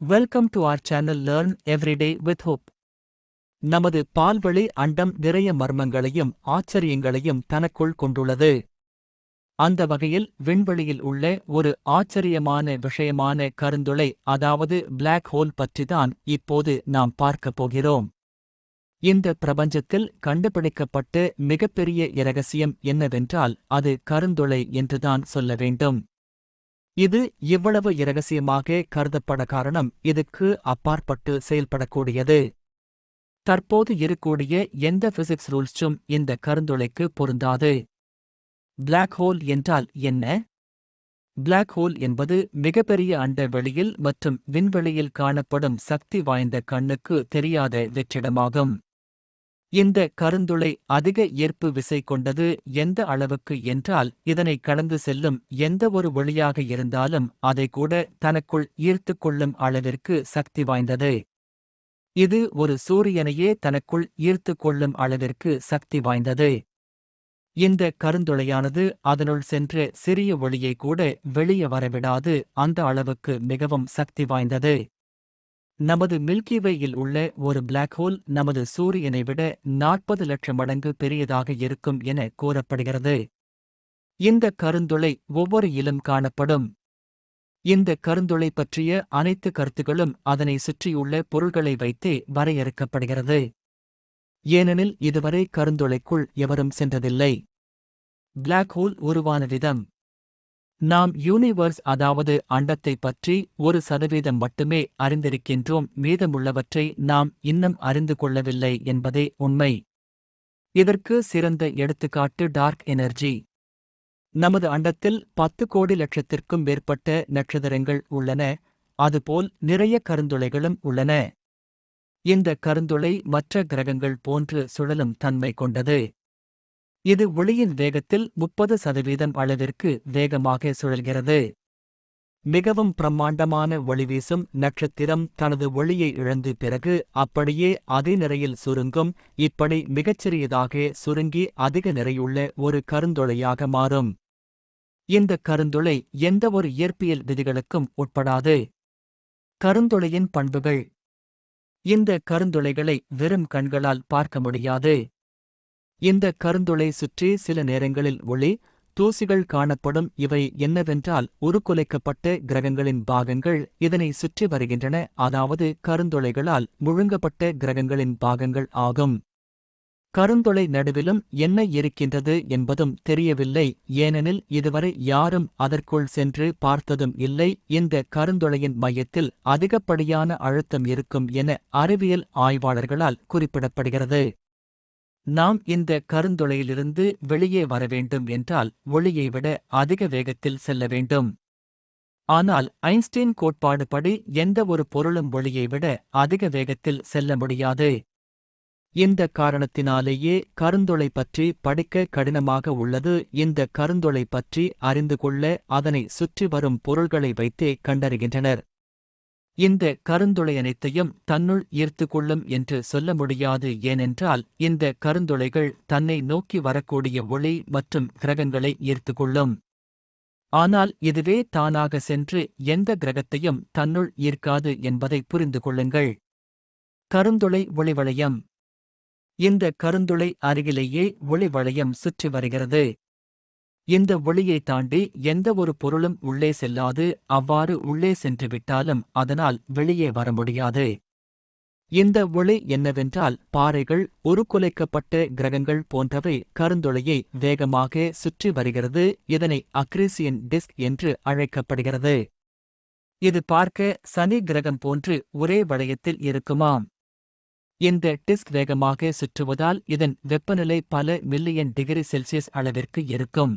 Welcome to our channel learn everyday with hope நமது பால்வழி அண்டம் நிறைய மர்மங்களையும் ஆச்சரியங்களையும் தனக்குள் கொண்டுள்ளது. அந்த வகையில் விண்வெளியில் உள்ள ஒரு ஆச்சரியமான விஷயமான கருந்துளை அதாவது பிளாக் ஹோல் பற்றிதான் இப்போது நாம் பார்க்கப் போகிறோம். இந்த பிரபஞ்சத்தில் கண்டுபிடிக்கப்பட்ட மிகப்பெரிய இரகசியம் என்னவென்றால் அது கருந்துளை என்றுதான் சொல்ல வேண்டும். இது இவ்வளவு இரகசியமாக கருதப்பட காரணம் இதுக்கு அப்பாற்பட்டு செயல்படக்கூடியது. தற்போது இருக்கக்கூடிய எந்த பிசிக்ஸ் ரூல்ஸும் இந்த கருந்துளைக்கு பொருந்தாது. பிளாக் ஹோல் என்றால் என்ன? பிளாக் ஹோல் என்பது மிகப்பெரிய அண்ட வெளியில் மற்றும் விண்வெளியில் காணப்படும் சக்தி வாய்ந்த கண்ணுக்கு தெரியாத வெற்றிடமாகும். இந்த கருந்துளை அதிக ஈர்ப்பு விசை கொண்டது எந்த அளவுக்கு என்றால் இதனை கடந்து செல்லும் எந்த ஒரு ஒளியாக இருந்தாலும் அதை கூட தனக்குள் ஈர்த்து கொள்ளும் அளவிற்கு சக்தி வாய்ந்தது. இது ஒரு சூரியனையே தனக்குள் ஈர்த்து கொள்ளும் அளவிற்கு சக்தி வாய்ந்தது. இந்த கருந்துளையானது அதனுள் சென்ற சிறிய ஒளியை கூட வெளியே வரவிடாது அந்த அளவுக்கு மிகவும் சக்தி வாய்ந்தது. நமது மில்கிவேயில் உள்ள ஒரு பிளாக் ஹோல் நமது சூரியனை விட நாற்பது லட்சம் மடங்கு பெரியதாக இருக்கும் என கூறப்படுகிறது. இந்த கருந்துளை ஒவ்வொரு இலும் காணப்படும். இந்த கருந்துளை பற்றிய அனைத்து கருத்துகளும் அதனை சுற்றியுள்ள பொருள்களை வைத்தே வரையறுக்கப்படுகிறது. ஏனெனில் இதுவரை கருந்துளைக்குள் எவரும் சென்றதில்லை. பிளாக் ஹோல் உருவான விதம். நாம் யூனிவர்ஸ் அதாவது அண்டத்தை பற்றி ஒரு சதவீதம் மட்டுமே அறிந்திருக்கின்றோம். மீதமுள்ளவற்றை நாம் இன்னும் அறிந்து கொள்ளவில்லை என்பதே உண்மை. இதற்கு சிறந்த எடுத்துக்காட்டு டார்க் எனர்ஜி. நமது அண்டத்தில் பத்து கோடி லட்சத்திற்கும் மேற்பட்ட நட்சத்திரங்கள் உள்ளன. அதுபோல் நிறைய கருந்துளைகளும் உள்ளன. இந்த கருந்துளை மற்ற கிரகங்கள் போன்று சுழலும் தன்மை கொண்டது. இது ஒளியின் வேகத்தில் முப்பது சதவீதம் அளவிற்கு வேகமாக சுழல்கிறது. மிகவும் பிரம்மாண்டமான ஒளி வீசும் நட்சத்திரம் தனது ஒளியை இழந்து பிறகு அப்படியே அதே நிறையில் சுருங்கும் இப்படி மிகச்சிறியதாக சுருங்கி அதிக நிறையுள்ள ஒரு கருந்துளையாக மாறும். இந்த கருந்துளை எந்தவொரு இயற்பியல் விதிகளுக்கும் உட்படாது. கருந்துளையின் பண்புகள். இந்த கருந்துளைகளை வெறும் கண்களால் பார்க்க முடியாது. இந்த கருந்துளை சுற்றி சில நேரங்களில் ஒளி தூசிகள் காணப்படும். இவை என்னவென்றால் உருக்குலைக்கப்பட்ட கிரகங்களின் பாகங்கள் இதனை சுற்றி வருகின்றன. அதாவது கருந்துளைகளால் முழுங்கப்பட்ட கிரகங்களின் பாகங்கள் ஆகும். கருந்துளை நடுவிலும் என்ன இருக்கின்றது என்பதும் தெரியவில்லை. ஏனெனில் இதுவரை யாரும் அதற்குள் சென்று பார்த்ததும் இல்லை. இந்த கருந்துளையின் மையத்தில் அதிகப்படியான அழுத்தம் இருக்கும் என அறிவியல் ஆய்வாளர்களால் குறிப்பிடப்படுகிறது. நாம் இந்த கருந்துளையிலிருந்து வெளியே வர வேண்டும் என்றால் ஒளியை விட அதிக வேகத்தில் செல்ல வேண்டும். ஆனால் ஐன்ஸ்டீன் கோட்பாடு படி எந்த ஒரு பொருளும் ஒளியை விட அதிக வேகத்தில் செல்ல முடியாது. இந்த காரணத்தினாலேயே கருந்துளை பற்றி படிக்க கடினமாக உள்ளது. இந்த கருந்துளை பற்றி அறிந்து கொள்ள அதனை சுற்றி வரும் பொருள்களை வைத்தே கண்டறிகின்றனர். இந்த கருந்துளை அனைத்தையும் தன்னுள் ஈர்த்து கொள்ளும் என்று சொல்ல முடியாது ஏனென்றால் இந்த கருந்துளைகள் தன்னை நோக்கி வரக்கூடிய ஒளி மற்றும் கிரகங்களை ஈர்த்து கொள்ளும் ஆனால் இதுவே தானாக சென்று எந்த கிரகத்தையும் தன்னுள் ஈர்க்காது என்பதை புரிந்து கொள்ளுங்கள். கருந்துளை ஒளிவளையம் இந்த கருந்துளை அருகிலேயே ஒளிவளையம் சுற்றி வருகிறது. இந்த ஒளியை தாண்டி எந்த ஒரு பொருளும் உள்ளே செல்லாது அவ்வாறு உள்ளே சென்று விட்டாலும் அதனால் வெளியே வர முடியாது. இந்த ஒளி என்னவென்றால் பாறைகள் உருக்குலைக்கப்பட்ட கிரகங்கள் போன்றவை கருந்துளையை வேகமாக சுற்றி வருகிறது இதனை அக்ரீசியன் டிஸ்க் என்று அழைக்கப்படுகிறது. இது பார்க்க சனி கிரகம் போன்று ஒரே வளையத்தில் இருக்குமாம். இந்த டிஸ்க் வேகமாக சுற்றுவதால் இதன் வெப்பநிலை பல மில்லியன் டிகிரி செல்சியஸ் அளவிற்கு இருக்கும்.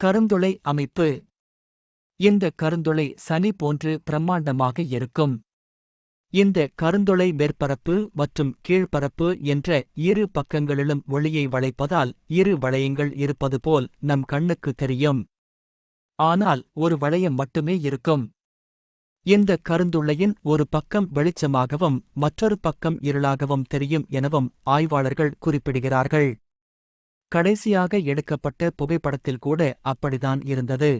கருந்துளை அமைப்பு. இந்த கருந்துளை சனி போன்று பிரம்மாண்டமாக இருக்கும். இந்த கருந்துளை மேற்பரப்பு மற்றும் கீழ்ப்பரப்பு என்ற இரு பக்கங்களிலும் ஒளியை வளைப்பதால் இரு வளையங்கள் இருப்பது போல் நம் கண்ணுக்கு தெரியும். ஆனால் ஒரு வளையம் மட்டுமே இருக்கும். இந்த கருந்துளையின் ஒரு பக்கம் வெளிச்சமாகவும் மற்றொரு பக்கம் இருளாகவும் தெரியும் எனவும் ஆய்வாளர்கள் குறிப்பிடுகிறார்கள். கடைசியாக எடுக்கப்பட்ட புகைப்படத்தில் கூட அப்படிதான் இருந்தது.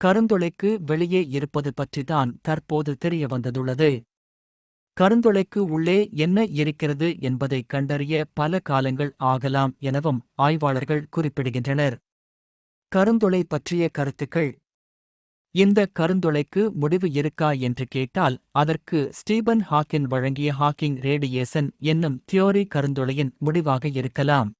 கருந்துளைக்கு வெளியே இருப்பது பற்றிதான் தற்போது தெரிய வந்துள்ளது. கருந்துளைக்கு உள்ளே என்ன இருக்கிறது என்பதை கண்டறிய பல காலங்கள் ஆகலாம் எனவும் ஆய்வாளர்கள் குறிப்பிடுகின்றனர். கருந்துளை பற்றிய கருத்துக்கள். இந்த கருந்துளைக்கு முடிவு இருக்கா என்று கேட்டால் அதற்கு ஸ்டீபன் ஹாக்கின் வழங்கிய ஹாக்கிங் ரேடியேசன் என்னும் தியோரி கருந்துளையின் முடிவாக இருக்கலாம்.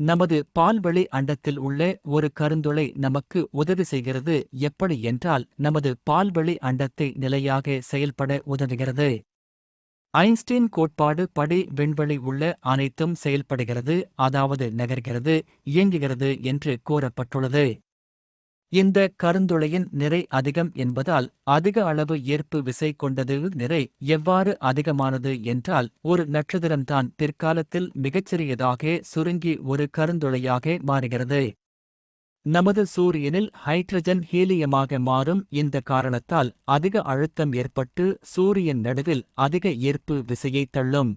நமது பால்வெளி அண்டத்தில் உள்ள ஒரு கருந்துளை நமக்கு உதவி செய்கிறது. எப்படி என்றால் நமது பால்வெளி அண்டத்தை நிலையாக செயல்பட உதவுகிறது. ஐன்ஸ்டீன் கோட்பாடு படி விண்வெளி உள்ள அனைத்தும் செயல்படுகிறது அதாவது நகர்கிறது இயங்குகிறது என்று கூறப்பட்டுள்ளது. இந்த கருந்துளையின் நிறை அதிகம் என்பதால் அதிக அளவு ஈர்ப்பு விசை கொண்டது நிறை எவ்வாறு அதிகமானது என்றால் ஒரு நட்சத்திரம்தான் பிற்காலத்தில் மிகச்சிறியதாக சுருங்கி ஒரு கருந்துளையாக மாறுகிறது. நமது சூரியனில் ஹைட்ரஜன் ஹீலியமாக மாறும் இந்த காரணத்தால் அதிக அழுத்தம் ஏற்பட்டு சூரியன் நடுவில் அதிக ஈர்ப்பு விசையை தள்ளும்.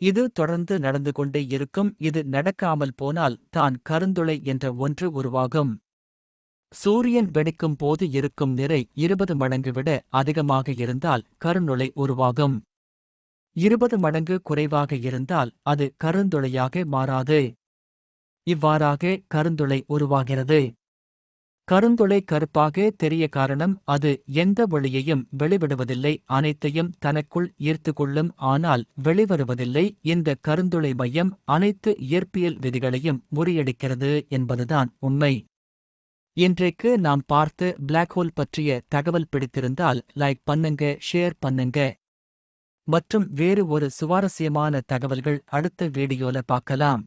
இது தொடர்ந்து நடந்து கொண்டே இருக்கும். இது நடக்காமல் போனால் தான் கருந்துளை என்ற ஒன்று உருவாகும். சூரியன் வெடிக்கும் போது இருக்கும் நிறை இருபது மடங்கு விட அதிகமாக இருந்தால் கருநுளை உருவாகும். இருபது மடங்கு குறைவாக இருந்தால் அது கருந்துளையாக மாறாது. இவ்வாறாக கருந்துளை உருவாகிறது. கருந்துளை கருப்பாக தெரிய காரணம் அது எந்த ஒளியையும் வெளிவிடுவதில்லை அனைத்தையும் தனக்குள் ஈர்த்து கொள்ளும் ஆனால் வெளிவருவதில்லை. இந்த கருந்துளை மையம் அனைத்து இயற்பியல் விதிகளையும் முறியடிக்கிறது என்பதுதான் உண்மை. இன்றைக்கு நாம் பார்த்து பிளாக் ஹோல் பற்றிய தகவல் பிடித்திருந்தால் லைக் பண்ணுங்க ஷேர் பண்ணுங்க. மற்றும் வேறு ஒரு சுவாரஸ்யமான தகவல்கள் அடுத்த வீடியோல பார்க்கலாம்.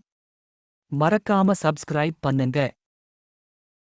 மறக்காம சப்ஸ்கிரைப் பண்ணுங்க.